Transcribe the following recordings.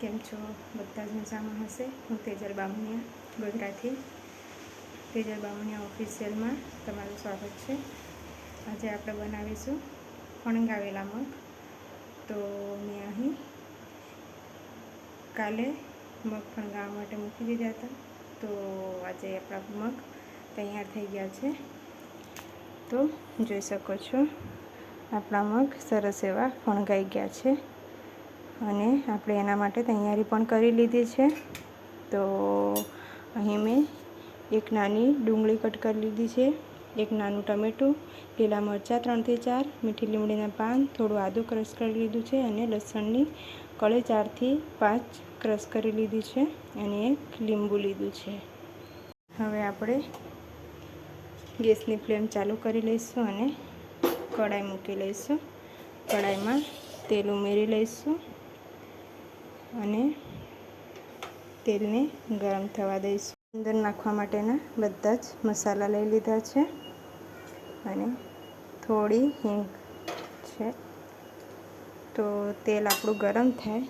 કેમ છો? બધા જ મજામાં હશે? હું તેજલ બામણિયા ગોધરાથી તેજલ બામણિયા ઓફિશિયલમાં તમારું સ્વાગત છે. આજે આપણે બનાવીશું ફણગાવેલા મગ. તો મેં અહીં કાલે મગ ફણગાવવા માટે મૂકી દીધા હતા. તો આજે આપણા મગ તૈયાર થઈ ગયા છે. તો જોઈ શકો છો, આપણા મગ સરસ એવા ફણગાઈ ગયા છે. અને આપણે એના માટે તૈયારી પણ કરી લીધી છે. તો અહીં મેં એક નાની ડુંગળી કટ કરી લીધી છે. એક નાનું ટમેટું, લીલા મરચાં ત્રણથી ચાર, મીઠી લીમડીના પાન, થોડું આદું ક્રશ કરી લીધું છે અને લસણની કળે ચારથી પાંચ ક્રશ કરી લીધી છે અને એક લીંબુ લીધું છે. હવે આપણે ગેસની ફ્લેમ ચાલુ કરી લઈશું અને કઢાઈ મૂકી લઈશું. કઢાઈમાં તેલ ઉમેરી લઈશું. અને તેલને ગરમ થવા દઈશું. અંદર નાખવા માટેના બધા જ મસાલા લઈ લીધા છે અને થોડી હિંગ છે. તો તેલ આપણું ગરમ થાય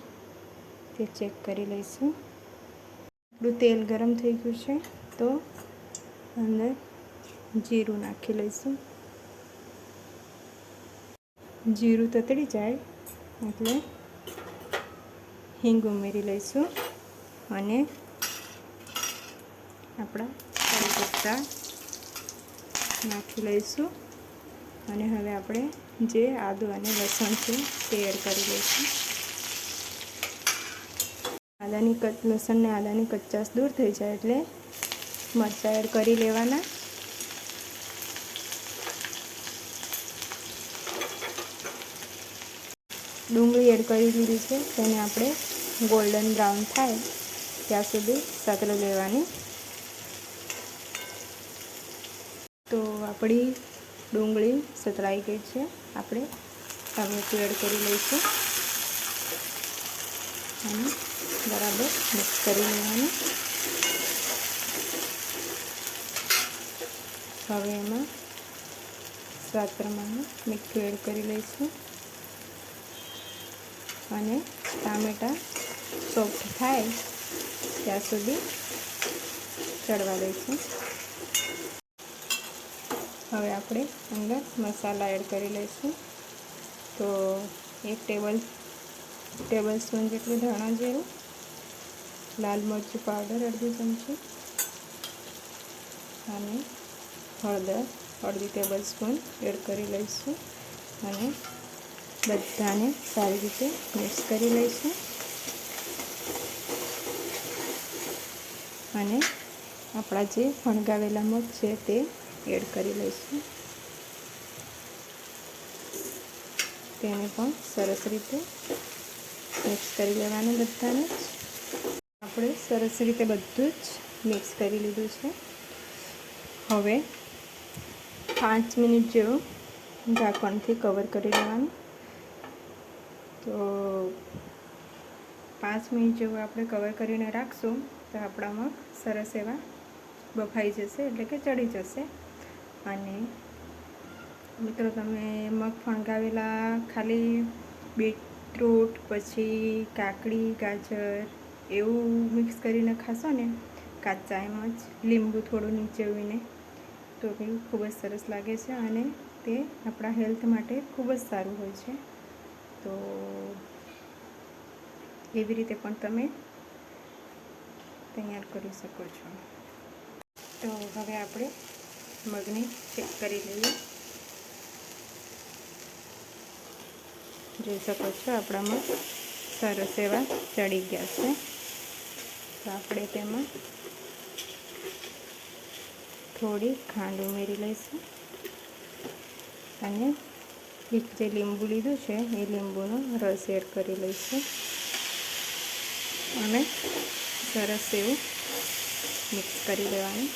તે ચેક કરી લઈશું. આપણું તેલ ગરમ થઈ ગયું છે તો અંદર જીરું નાખી લઈશું. જીરું તતડી જાય એટલે હિંગ ઉમેરી લઈશું અને આપણા કરી પત્તા નાખી લઈશું. અને હવે આપણે જે આદુ અને લસણ છે તે એડ કરી લઈશું. આદાની લસણ ને આદાની કચાસ દૂર થઈ જાય એટલે મરચાં એડ કરી લેવાના. ડુંગળી એડ કરી દીધી છે. તેને આપણે ગોલ્ડન બ્રાઉન થાય ત્યાં સુધી સાતરી લેવાની. તો આપણી ડુંગળી સતરાઈ ગઈ છે. આપણે ટમેટું એડ કરી લઈશું. અને બરાબર મિક્સ કરી લેવાનું. હવે એમાં સ્વાદ પ્રમાણમાં મીઠું એડ કરી લઈશું. અને ટામેટાં સોફ્ટ થાય ત્યાં સુધી ચડવા દઈશું. હવે આપણે અંદર મસાલા એડ કરી લઈશું. તો એક ટેબલ ટેબલ સ્પૂન જેટલું ધાણા જીરું, લાલ મરચું પાવડર અડધી ચમચી અને હળદર અડધી ટેબલ સ્પૂન એડ કરી લઈશું. અને બધાને સારી રીતે મિક્સ કરી લઈશું. અને આપણા જે ફણગાવેલા મગ છે તે એડ કરી લઈશું. તેને પણ સરસ રીતે મિક્સ કરી લેવાનું બધાને. આપણે સરસ રીતે બધું જ મિક્સ કરી લીધું છે. હવે પાંચ મિનિટ જેવું ઢાંકણથી કવર કરી લેવાનું. તો પાંચ મિનિટ જેવું આપણે કવર કરીને રાખશું તો આપણા મગ સરસ એવા બફાઈ જશે એટલે કે ચડી જશે. અને મિત્રો તમે મગ ફણગાવેલા ખાલી બીટરૂટ પછી કાકડી, ગાજર એવું મિક્સ કરીને ખાશો ને, કાચા એમ જ લીંબુ થોડું નીચે ઉવીને તો બી ખૂબ જ સરસ લાગે છે અને તે આપણા હેલ્થ માટે ખૂબ જ સારું હોય છે. તો એવી રીતે પણ તમે તૈયાર કરી શકો છો. તો હવે આપણે મગને ચેક કરી લઈએ. જોઈ શકો છો આપણામાં સરસ એવા ચડી ગયા છે. તો આપણે તેમાં થોડી ખાંડ ઉમેરી લઈશું. અને એક જે લીંબુ લીધું છે, એ લીંબુનો રસ એડ કરી લઈશું. અને સરસ એવું મિક્સ કરી દેવાનું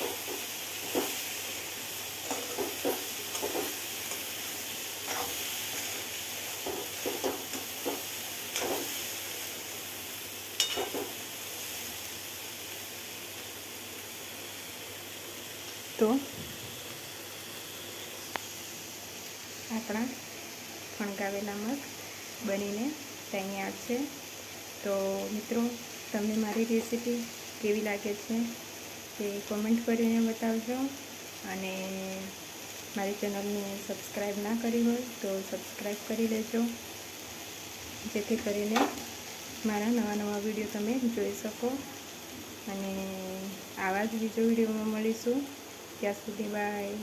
તો આપણા ફણગાવેલા મગ બનીને તૈયાર છે. તો મિત્રો, તમને મારી રેસીપી કેવી લાગે છે તે કોમેન્ટ કરીને બતાવજો. અને મારી ચેનલને સબસ્ક્રાઈબ ના કરી હોય તો સબસ્ક્રાઈબ કરી લેજો. જેથી કરીને મારા નવા નવા વીડિયો તમે જોઈ શકો. અને આવા જ બીજો વિડીયોમાં મળીશું. ત્યાં સુધી બાય